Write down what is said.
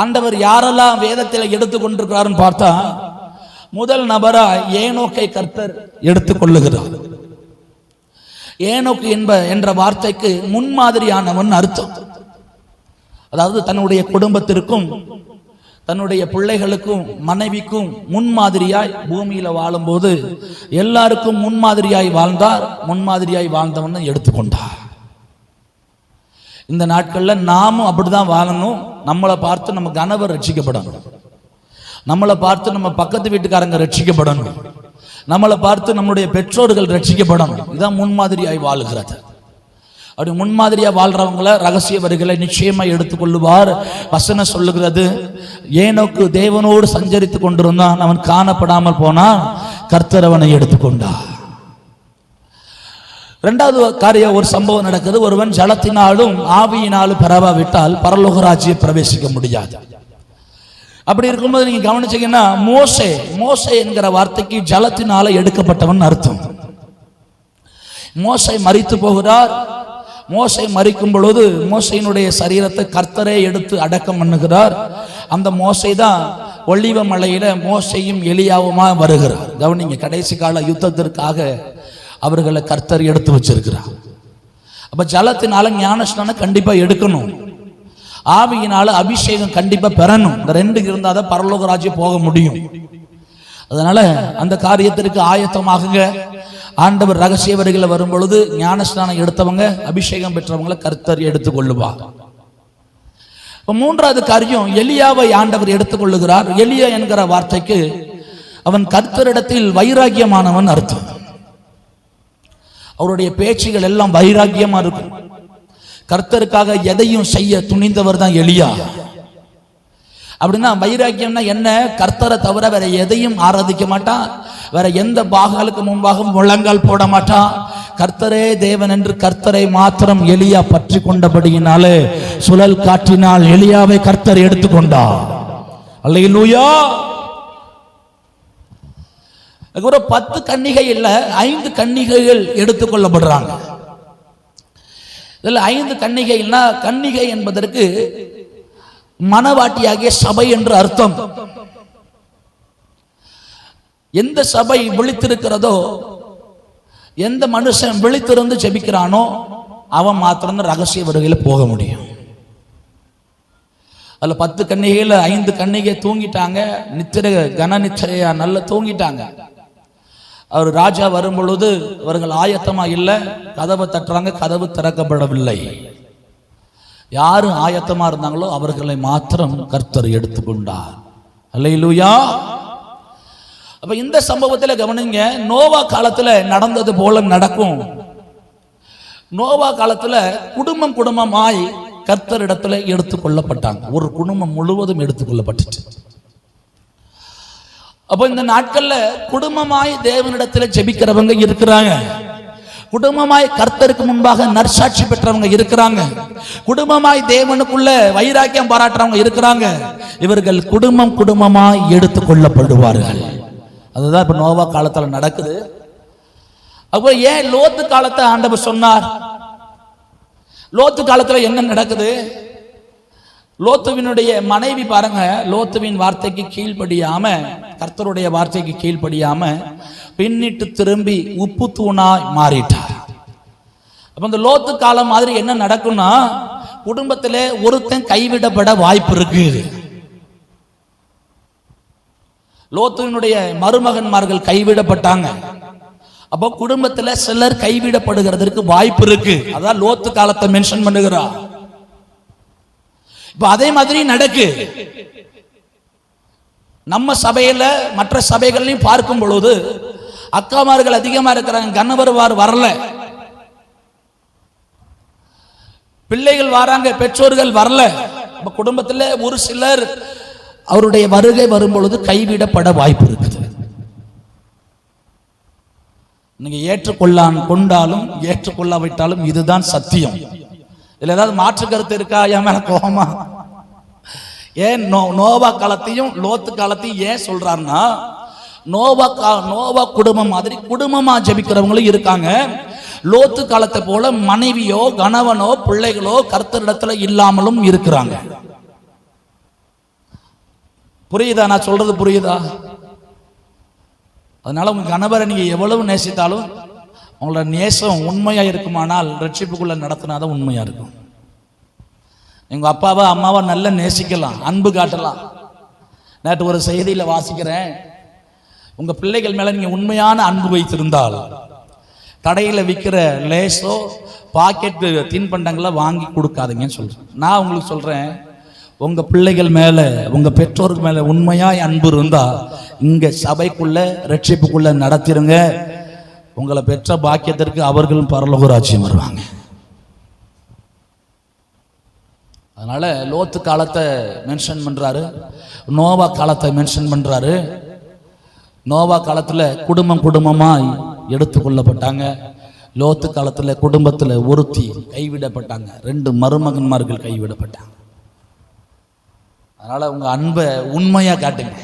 ஆண்டவர் யாரெல்லாம் வேதத்தில் எடுத்து கொண்டிருக்கிறாருன்னு பார்த்தா முதல் நபரா ஏனோக்கை கர்த்தர் எடுத்துக்கொள்ளுகிறார். ஏனோக்கு என்ப என்ற வார்த்தைக்கு முன்மாதிரியானவன் அர்த்தம். அதாவது தன்னுடைய குடும்பத்திற்கும் தன்னுடைய பிள்ளைகளுக்கும் மனைவிக்கும் முன்மாதிரியாய் பூமியில வாழும்போது எல்லாருக்கும் முன்மாதிரியாய் வாழ்ந்தார் முன்மாதிரியாய் வாழ்ந்தவன் எடுத்துக்கொண்டார். இந்த நாட்களில் நாமும் அப்படிதான் வாழணும். நம்மளை பார்த்து நம்ம கணவர் ரட்சிக்கப்படணும். நம்மளை பார்த்து நம்ம பக்கத்து வீட்டுக்காரங்க ரட்சிக்கப்படணும். நம்மளை பார்த்து நம்முடைய பெற்றோர்கள் ரட்சிக்கப்படணும். இதுதான் முன்மாதிரியாய் வாழுகிறது. அப்படி முன்மாதிரியாக வாழ்கிறவங்களை ரகசிய வரிகளை நிச்சயமாக எடுத்துக்கொள்ளுவார். வசனம் சொல்லுகிறது ஏனோக்கு தேவனோடு சஞ்சரித்து கொண்டிருந்தான் அவன் காணப்படாமல் போனான் கர்த்தரவனை எடுத்துக்கொண்டான் எடுத்துக்கொண்டார். ரெண்டாவது காரியம் ஒரு சம்பவம் நடக்குது. ஒருவன் ஜலத்தினாலும் ஆவியினாலும் பெறவாவிட்டால் பரலோக ராஜ்யம் பிரவேசிக்க முடியாது. அப்படி இருக்கும்போது நீங்க கவனிச்சீங்கன்னா மோசே மோசே என்கிற வார்த்தைக்கு ஜலத்தினால எடுக்கப்பட்டவன் அர்த்தம். மோசை மறித்து போகிறார். மோசை மறிக்கும் பொழுது மோசையினுடைய சரீரத்தை கர்த்தரே எடுத்து அடக்கம் பண்ணுகிறார். அந்த மோசை தான் ஒளிவ மலையில மோசையும் எலியாவுமா வருகிறார். கவனிங்க கடைசி கால யுத்தத்திற்காக அவர்களை கர்த்தர் எடுத்து வச்சிருக்கிறார். அப்போ ஜலத்தினால ஞானஸ்நானம் கண்டிப்பாக எடுக்கணும். ஆவியினால அபிஷேகம் கண்டிப்பாக பெறணும். இந்த ரெண்டு இருந்தால் தான் பரலோக ராஜ்யம் போக முடியும். அதனால அந்த காரியத்திற்கு ஆயத்தமாகுங்க. ஆண்டவர் ரகசிய வரிகளை வரும் பொழுது ஞானஸ்நானம் எடுத்தவங்க அபிஷேகம் பெற்றவங்களை கர்த்தர் எடுத்துக்கொள்ளுவார். இப்போ மூன்றாவது காரியம் எலியாவை ஆண்டவர் எடுத்துக்கொள்ளுகிறார். எலியா என்கிற வார்த்தைக்கு அவன் கர்த்தரிடத்தில் வைராகியமானவன் அர்த்தம். அவருடைய பேச்சுகள் எல்லாம் வைராக்கியமா இருக்கும். கர்த்தருக்காக எதையும் செய்ய துணிந்தவர் தான் எளியா அப்படின்னா வைராக்கியம்னா என்ன? கர்த்தரை தவிர வேற எதையும் ஆராதிக்க மாட்டான். வேற எந்த பாகங்களுக்கு முன்பாக முழங்கால் போட மாட்டான். கர்த்தரே தேவன் என்று கர்த்தரை மாத்திரம் எளியா பற்றி கொண்டபடியினாலே சுழல் காற்றினால் எளியாவை கர்த்தர் எடுத்துக்கொண்டார். அல்லையிலூயா ஒரு பத்து கன்னிகை இல்லை ஐந்து கன்னிகைகள் எடுத்துக்கொள்ளப்படுறாங்க இதில் ஐந்து கன்னிகைன்னா கன்னிகை என்பதற்கு மனவாட்டியாகிய சபை என்று அர்த்தம். எந்த சபை விழித்திருக்கிறதோ எந்த மனுஷன் விழித்திருந்து ஜெபிக்கிறானோ அவன் மாத்திரம் ரகசிய வருகையில் போக முடியும். அதில் பத்து கன்னிகையில் ஐந்து கன்னிகை தூங்கிட்டாங்க நித்திர கன நித்திரையா நல்லா தூங்கிட்டாங்க. அவர் ராஜா வரும் பொழுது அவர்கள் ஆயத்தமாக இல்லை கதவை தட்டுறாங்க கதவு திறக்கப்படவில்லை. யாரு ஆயத்தமாக இருந்தாங்களோ அவர்களை மாத்திரம் கர்த்தர் எடுத்துக்கொண்டார். அல்லையிலூயா அப்ப இந்த சம்பவத்தில் கவனிங்க நோவா காலத்தில் நடந்தது போல நடக்கும். நோவா காலத்தில் குடும்பம் குடும்பமாய் கர்த்தரிடத்துல எடுத்துக்கொள்ளப்பட்டாங்க. ஒரு குடும்பம் முழுவதும் எடுத்துக்கொள்ளப்பட்டுச்சு. அப்போ இந்த நாட்கள்ல குடும்பமாய் தேவனிடத்தில் ஜெபிக்கிறவங்க இருக்கிறாங்க. குடும்பமாய் கர்த்தருக்கு முன்பாக நற்சாட்சி பெற்றவங்க இருக்கிறாங்க. குடும்பமாய் தேவனுக்குள்ள வைராக்கியம் பாராட்டுறவங்க இருக்கிறாங்க. இவர்கள் குடும்பம் குடும்பமாய் எடுத்துக்கொள்ளப்படுவார்கள் அதுதான் இப்போ நோவா காலத்தில் நடக்குது. அப்போ ஏன் லோத்து காலத்தை ஆண்டவர் சொன்னார்? லோத்து காலத்தில் என்ன நடக்குது? லோத்துவினுடைய மனைவி பாருங்க லோத்துவின் வார்த்தைக்கு கீழ்ப்படியாம கர்த்தருடைய வார்த்தைக்கு கீழ்ப்படியாம பின்னிட்டு திரும்பி உப்பு தூணாய் மாறிட்டார். அப்ப இந்த லோத்து காலம் மாதிரி என்ன நடக்கும்னா குடும்பத்திலே ஒருத்தன் கைவிடப்பட வாய்ப்பு இருக்கு. லோத்துவினுடைய மருமகன்மார்கள் கைவிடப்பட்டாங்க. அப்போ குடும்பத்தில் சிலர் கைவிடப்படுகிறதற்கு வாய்ப்பு இருக்கு. அதான் லோத்து காலத்தை மென்ஷன் பண்ணுகிறா இப்போ அதே மாதிரி நடக்கு. நம்ம சபையில் மற்ற சபைகள்லையும் பார்க்கும் பொழுது அக்காமார்கள் அதிகமாக இருக்கிறாங்க கணவர் வரல. பிள்ளைகள் வராங்க பெற்றோர்கள் வரல. நம்ம குடும்பத்தில் ஒரு சிலர் அவருடைய வருகை வரும் பொழுது கைவிடப்பட வாய்ப்பு இருக்குது. நீங்கள் ஏற்றுக்கொள்ளான் கொண்டாலும் ஏற்றுக்கொள்ளாவிட்டாலும் இதுதான் சத்தியம். இதுல ஏதாவது மாற்று கருத்து இருக்கா? என் மேல கோபமா? ஏன் நோ நோவா காலத்தையும் லோத்து காலத்தையும் ஏன் சொல்றாருன்னா நோவா கா நோவா குடும்பம் மாதிரி குடும்பமா ஜெபிக்கிறவங்களும் இருக்காங்க. லோத்து காலத்தை போல மனைவியோ கணவனோ பிள்ளைகளோ கர்த்தரிடத்துல இல்லாமலும் இருக்கிறாங்க. புரியுதா? நான் சொல்றது புரியுதா? அதனால உங்க கணவரை நீங்க எவ்வளவு நேசித்தாலும் உங்களோட நேசம் உண்மையாக இருக்குமானால் ரெடஷிப்புக்குள்ளே நடத்தினா தான் உண்மையாக இருக்கும். எங்கள் அப்பாவை அம்மாவை நல்லா நேசிக்கலாம் அன்பு காட்டலாம். நேற்று ஒரு செய்தியில் வாசிக்கிறேன். உங்கள் பிள்ளைகள் மேலே நீங்கள் உண்மையான அன்பு வைத்திருந்தால் கடையில் விற்கிற லேஸோ பாக்கெட்டு தின்பண்டங்களை வாங்கி கொடுக்காதீங்கன்னு சொல்கிறேன் நான் உங்களுக்கு சொல்கிறேன் உங்கள் பிள்ளைகள் மேலே உங்கள் பெற்றோருக்கு மேலே உண்மையாக அன்பு இருந்தால் இங்கே சபைக்குள்ளே ரட்சிப்புக்குள்ளே நடத்திருங்க. உங்களை பெற்ற பாக்கியத்திற்கு அவர்களும் பரலோக ராஜ்யம் வருவாங்க. அதனால் லோத்து காலத்தை மென்ஷன் பண்ணுறாரு நோவா காலத்தை மென்ஷன் பண்ணுறாரு நோவா காலத்தில் குடும்பம் குடும்பமாய் எடுத்துக்கொள்ளப்பட்டாங்க லோத்து காலத்தில் குடும்பத்தில் ஒருத்தி கைவிடப்பட்டாங்க. ரெண்டு மருமகன்மார்கள் கைவிடப்பட்டாங்க. அதனால் உங்கள் அன்பை உண்மையாக காட்டுங்க.